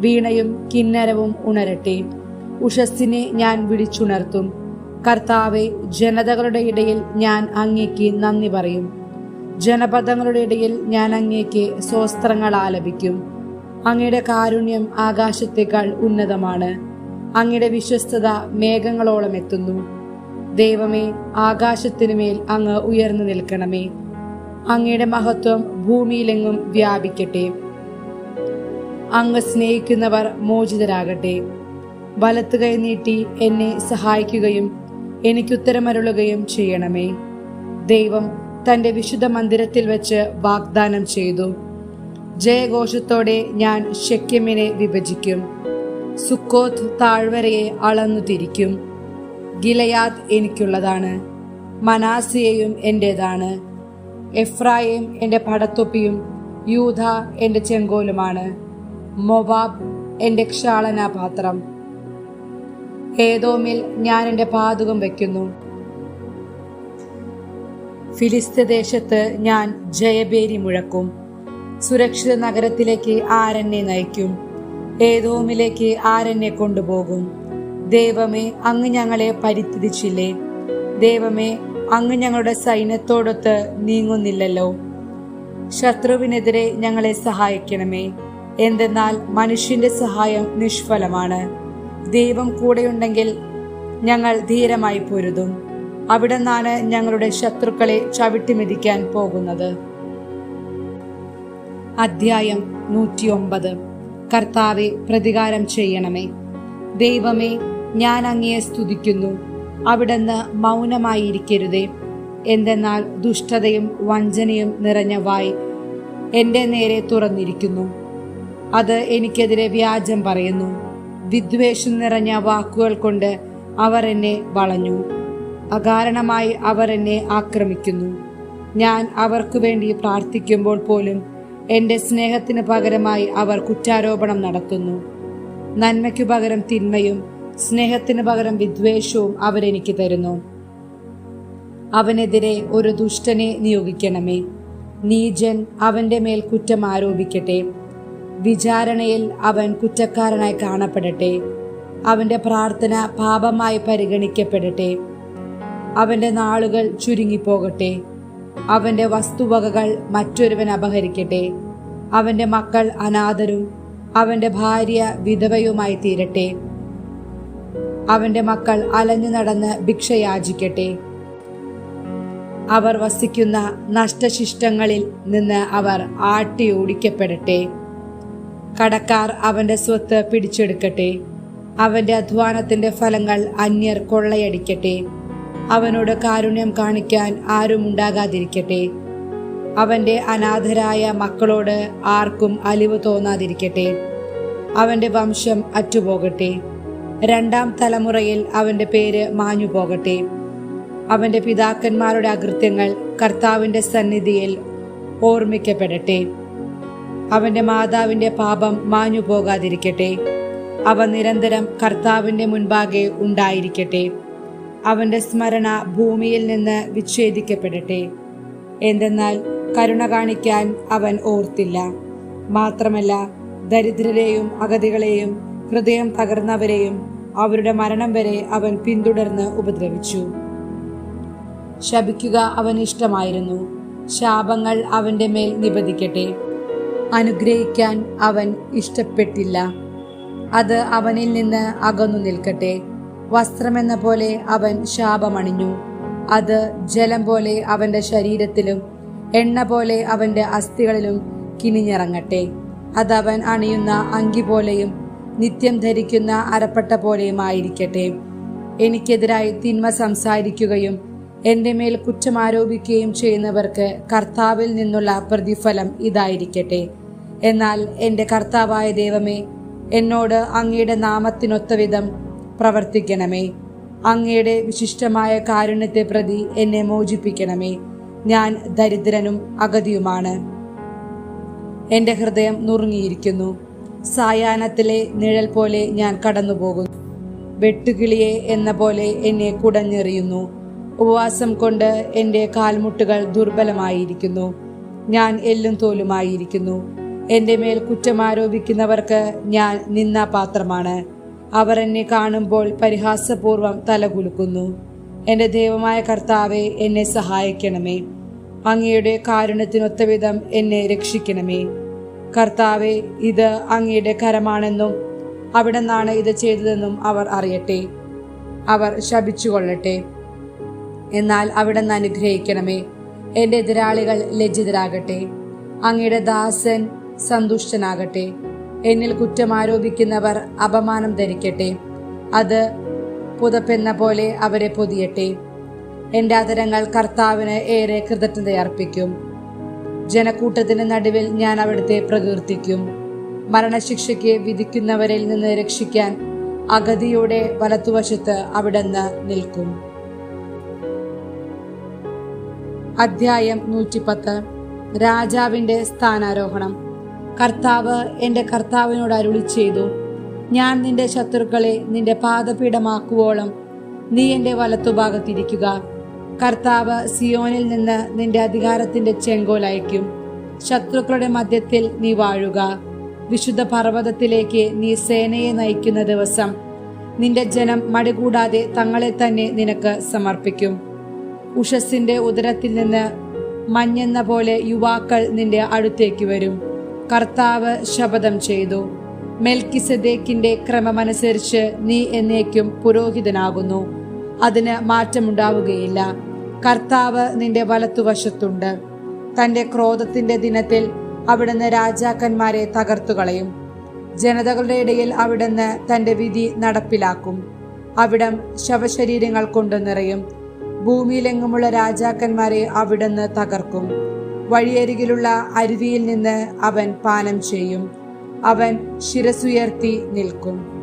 വീണയും കിന്നരവും ഉണരട്ടെ. ഉഷസ്സിനെ ഞാൻ വിളിച്ചുണർത്തും. കർത്താവെ ജനതകളുടെ ഇടയിൽ ഞാൻ അങ്ങേക്ക് നന്ദി പറയും. ജനപദങ്ങളുടെ ഇടയിൽ ഞാൻ അങ്ങേക്ക് സ്വസ്ത്രങ്ങൾ ആലപിക്കും. അങ്ങയുടെ കാരുണ്യം ആകാശത്തേക്കാൾ ഉന്നതമാണ്. അങ്ങയുടെ വിശ്വസ്തത മേഘങ്ങളോളം എത്തുന്നു. ദൈവമേ ആകാശത്തിനുമേൽ അങ്ങ് ഉയർന്നു നിൽക്കണമേ. അങ്ങയുടെ മഹത്വം ഭൂമിയിലെങ്ങും വ്യാപിക്കട്ടെ. അങ്ങ് സ്നേഹിക്കുന്നവർ മോചിതരാകട്ടെ. വലത്തുകൈ നീട്ടി എന്നെ സഹായിക്കുകയും എനിക്കുത്തരമരുളുകയും ചെയ്യണമേ. ദൈവം തന്റെ വിശുദ്ധ മന്ദിരത്തിൽ വെച്ച് വാഗ്ദാനം ചെയ്തു. ജയഘോഷത്തോടെ ഞാൻ ഷെക്യമിനെ വിഭജിക്കും. സുക്കോത്ത് താഴ്വരയെ അളന്നു തിരിക്കും. ഗിലയാദ് എനിക്കുള്ളതാണ്. മനാസിയയും എന്റേതാണ്. എഫ്രായിം എന്റെ പടത്തൊപ്പിയും യൂധ എന്റെ ചെങ്കോലുമാണ്. മൊവാബ് എന്റെ ക്ഷാളനാപാത്രം ഏതോമിൽ ഞാൻ എന്റെ പാതുകം വയ്ക്കുന്നു ഫിലിസ്തദേശത്ത് ഞാൻ ജയബേരി മുഴക്കും. സുരക്ഷിത നഗരത്തിലേക്ക് ആരെന്നെ നയിക്കും. ഏതോമിലേക്ക് ആരെന്നെ കൊണ്ടുപോകും. ദൈവമേ അങ്ങ് ഞങ്ങളെ പരിത്തിരിച്ചില്ലേ ദൈവമേ അങ്ങ് ഞങ്ങളുടെ സൈന്യത്തോടൊത്ത് നീങ്ങുന്നില്ലല്ലോ. ശത്രുവിനെതിരെ ഞങ്ങളെ സഹായിക്കണമേ. എന്തെന്നാൽ മനുഷ്യന്റെ സഹായം നിഷ്ഫലമാണ്. ദൈവം കൂടെയുണ്ടെങ്കിൽ ഞങ്ങൾ ധീരമായി പൊരുതും. അവിടെ നിന്നാണ് ഞങ്ങളുടെ ശത്രുക്കളെ ചവിട്ടിമെതിക്കാൻ പോകുന്നത്. അധ്യായം നൂറ്റിയൊമ്പത്. കർത്താവെ പ്രതികാരം ചെയ്യണമേ. ദൈവമേ ഞാൻ അങ്ങയെ സ്തുതിക്കുന്നു. അവിടുന്ന് മൗനമായിരിക്കരുതേ. എന്തെന്നാൽ ദുഷ്ടതയും വഞ്ചനയും നിറഞ്ഞ വായ് എന്റെ നേരെ തുറന്നിരിക്കുന്നു. അത് എനിക്കെതിരെ വ്യാജം പറയുന്നു. വിദ്വേഷം നിറഞ്ഞ വാക്കുകൾ കൊണ്ട് അവർ എന്നെ വളഞ്ഞു. അകാരണമായി അവർ എന്നെ ആക്രമിക്കുന്നു. ഞാൻ അവർക്ക് വേണ്ടി പ്രാർത്ഥിക്കുമ്പോൾ പോലും എന്റെ സ്നേഹത്തിന് പകരമായി അവർ കുറ്റാരോപണം നടത്തുന്നു. നന്മയ്ക്കു പകരം തിന്മയും സ്നേഹത്തിന് പകരം വിദ്വേഷവും അവരെനിക്ക് തരുന്നു. അവനെതിരെ ഒരു ദുഷ്ടനെ നിയോഗിക്കണമേ. നീജൻ അവന്റെ മേൽ കുറ്റം ആരോപിക്കട്ടെ. വിചാരണയിൽ അവൻ കുറ്റക്കാരനായി കാണപ്പെടട്ടെ. അവന്റെ പ്രാർത്ഥന പാപമായി പരിഗണിക്കപ്പെടട്ടെ. അവന്റെ നാളുകൾ ചുരുങ്ങിപ്പോകട്ടെ. അവന്റെ വസ്തുവകകൾ മറ്റൊരുവൻ അപഹരിക്കട്ടെ. അവന്റെ മക്കൾ അനാഥരും അവന്റെ ഭാര്യ വിധവയുമായി തീരട്ടെ. അവന്റെ മക്കൾ അലഞ്ഞു നടന്ന് ഭിക്ഷയാചിക്കട്ടെ. അവർ വസിക്കുന്ന നഷ്ടശിഷ്ടങ്ങളിൽ നിന്ന് അവർ ആട്ടി ഓടിക്കപ്പെടട്ടെ കടക്കാർ അവന്റെ സ്വത്ത് പിടിച്ചെടുക്കട്ടെ. അവന്റെ അധ്വാനത്തിന്റെ ഫലങ്ങൾ അന്യർ കൊള്ളയടിക്കട്ടെ. അവനോട് കാരുണ്യം കാണിക്കാൻ ആരും ഉണ്ടാകാതിരിക്കട്ടെ. അവന്റെ അനാഥരായ മക്കളോട് ആർക്കും അലിവ് തോന്നാതിരിക്കട്ടെ. അവന്റെ വംശം അറ്റുപോകട്ടെ. രണ്ടാം തലമുറയിൽ അവന്റെ പേര് മാഞ്ഞു പോകട്ടെ അവന്റെ പിതാക്കന്മാരുടെ അകൃത്യങ്ങൾ കർത്താവിന്റെ സന്നിധിയിൽ ഓർമ്മിക്കപ്പെടട്ടെ. അവന്റെ മാതാവിന്റെ പാപം മാഞ്ഞു പോകാതിരിക്കട്ടെ. അവ നിരന്തരം കർത്താവിന്റെ മുൻപാകെ ഉണ്ടായിരിക്കട്ടെ. അവന്റെ സ്മരണ ഭൂമിയിൽ നിന്ന് വിച്ഛേദിക്കപ്പെടട്ടെ. എന്തെന്നാൽ കരുണ കാണിക്കാൻ അവൻ ഓർത്തില്ല. മാത്രമല്ല ദരിദ്രരെയും അഗതികളെയും ഹൃദയം തകർന്നവരെയും അവരുടെ മരണം വരെ അവൻ പിന്തുടർന്ന് ഉപദ്രവിച്ചു. ശപിക്കുക അവൻ ഇഷ്ടമായിരുന്നു ശാപങ്ങൾ അവന്റെ മേൽ നിബദിക്കട്ടെ അനുഗ്രഹിക്കാൻ അവൻ ഇഷ്ടപ്പെട്ടില്ല. അത് അവനിൽ നിന്ന് അകന്നു നിൽക്കട്ടെ. വസ്ത്രമെന്ന പോലെ അവൻ ശാപമണിഞ്ഞു. അത് ജലം പോലെ അവന്റെ ശരീരത്തിലും എണ്ണ പോലെ അവന്റെ അസ്ഥികളിലും കിനിഞ്ഞിറങ്ങട്ടെ. അതവൻ അണിയുന്ന അങ്കി പോലെയും നിത്യം ധരിക്കുന്ന അരപ്പട്ട പോലെയുമായിരിക്കട്ടെ. എനിക്കെതിരായി തിന്മ സംസാരിക്കുകയും എന്റെ മേൽ കുറ്റം ആരോപിക്കുകയും ചെയ്യുന്നവർക്ക് കർത്താവിൽ നിന്നുള്ള പ്രതിഫലം ഇതായിരിക്കട്ടെ. എന്നാൽ എന്റെ കർത്താവായ ദൈവമേ എന്നോട് അങ്ങയുടെ നാമത്തിനൊത്ത വിധം പ്രവർത്തിക്കണമേ. അങ്ങയുടെ വിശിഷ്ടമായ കാരുണ്യത്തെ പ്രതി എന്നെ മോചിപ്പിക്കണമേ. ഞാൻ ദരിദ്രനും അഗതിയുമാണ്. എന്റെ ഹൃദയം നുറുങ്ങിയിരിക്കുന്നു. സായാഹ്നത്തിലെ നിഴൽ പോലെ ഞാൻ കടന്നുപോകുന്നു. വെട്ടുകിളിയെ എന്ന പോലെ എന്നെ കുടഞ്ഞെറിയുന്നു. ഉപവാസം കൊണ്ട് എന്റെ കാൽമുട്ടുകൾ ദുർബലമായിരിക്കുന്നു. ഞാൻ എല്ലും തോലുമായിരിക്കുന്നു. എന്റെ മേൽ കുറ്റമാരോപിക്കുന്നവർക്ക് ഞാൻ നിന്ന പാത്രമാണ് അവർ എന്നെ കാണുമ്പോൾ പരിഹാസപൂർവം തലകുലുക്കുന്നു. എന്റെ ദൈവമായ കർത്താവെ എന്നെ സഹായിക്കണമേ. അങ്ങയുടെ കാരുണ്യത്തിനൊത്തവിധം എന്നെ രക്ഷിക്കണമേ. കർത്താവെ ഇത് അങ്ങയുടെ കരമാണെന്നും അവിടെ നിന്നാണ് ഇത് ചെയ്തതെന്നും അവർ അറിയട്ടെ. അവർ ശപിച്ചുകൊള്ളട്ടെ. എന്നാൽ അവിടെ നിന്ന് അനുഗ്രഹിക്കണമേ. എന്റെ എതിരാളികൾ ലജ്ജിതരാകട്ടെ. അങ്ങയുടെ ദാസൻ സന്തുഷ്ടനാകട്ടെ. എന്നിൽ കുറ്റം ആരോപിക്കുന്നവർ അപമാനം ധരിക്കട്ടെ. അത് പുതപ്പെന്ന പോലെ അവരെ പൊതിയട്ടെ. എന്റെ അതരങ്ങൾ കർത്താവിന് ഏറെ കൃതജ്ഞതയർപ്പിക്കും. ജനക്കൂട്ടത്തിന് നടുവിൽ ഞാൻ അവിടുത്തെ പ്രകീർത്തിക്കും. മരണശിക്ഷയ്ക്ക് വിധിക്കുന്നവരിൽ നിന്ന് രക്ഷിക്കാൻ അഗതിയുടെ വലത്തുവശത്ത് അവിടുന്ന് നിൽക്കും. അധ്യായം നൂറ്റിപ്പത്ത്. രാജാവിന്റെ സ്ഥാനാരോഹണം. കർത്താവ് എന്റെ കർത്താവിനോട് അരുളി ചെയ്തു ഞാൻ നിന്റെ ശത്രുക്കളെ നിന്റെ പാദപീഠമാക്കുവോളം നീ എന്റെ വലത്തുഭാഗത്തിരിക്കുക. കർത്താവ് സിയോനിൽ നിന്ന് നിന്റെ അധികാരത്തിന്റെ ചെങ്കോൽ അയക്കും ശത്രുക്കളുടെ മധ്യത്തിൽ നീ വാഴുക. വിശുദ്ധ പർവതത്തിലേക്ക് നീ സേനയെ നയിക്കുന്ന ദിവസം നിന്റെ ജനം മടികൂടാതെ തങ്ങളെ തന്നെ നിനക്ക് സമർപ്പിക്കും. ഉഷസിന്റെ ഉദരത്തിൽ നിന്ന് മഞ്ഞെന്ന പോലെ യുവാക്കൾ നിന്റെ അടുത്തേക്ക് വരും. കർത്താവ് ശപഥം ചെയ്തു. മെൽക്കിസദേക്കിന്റെ ക്രമമനുസരിച്ച് നീ എന്നേക്കും പുരോഹിതനാകുന്നു. അതിന് മാറ്റമുണ്ടാവുകയില്ല. കർത്താവ് നിന്റെ വലത്തുവശത്തുണ്ട്. തന്റെ ക്രോധത്തിന്റെ ദിനത്തിൽ അവിടുന്ന് രാജാക്കന്മാരെ തകർത്തുകളയും. ജനതകളുടെ ഇടയിൽ അവിടുന്ന് തന്റെ വിധി നടപ്പിലാക്കും. അവിടം ശവശരീരങ്ങൾ കൊണ്ട് നിറയും. ഭൂമിയിലെങ്ങുമുള്ള രാജാക്കന്മാരെ അവിടുന്ന് തകർക്കും. വഴിയരികിലുള്ള അരുവിയിൽ നിന്ന് അവൻ പാനം ചെയ്യും. അവൻ ശിരസുയർത്തി നിൽക്കും.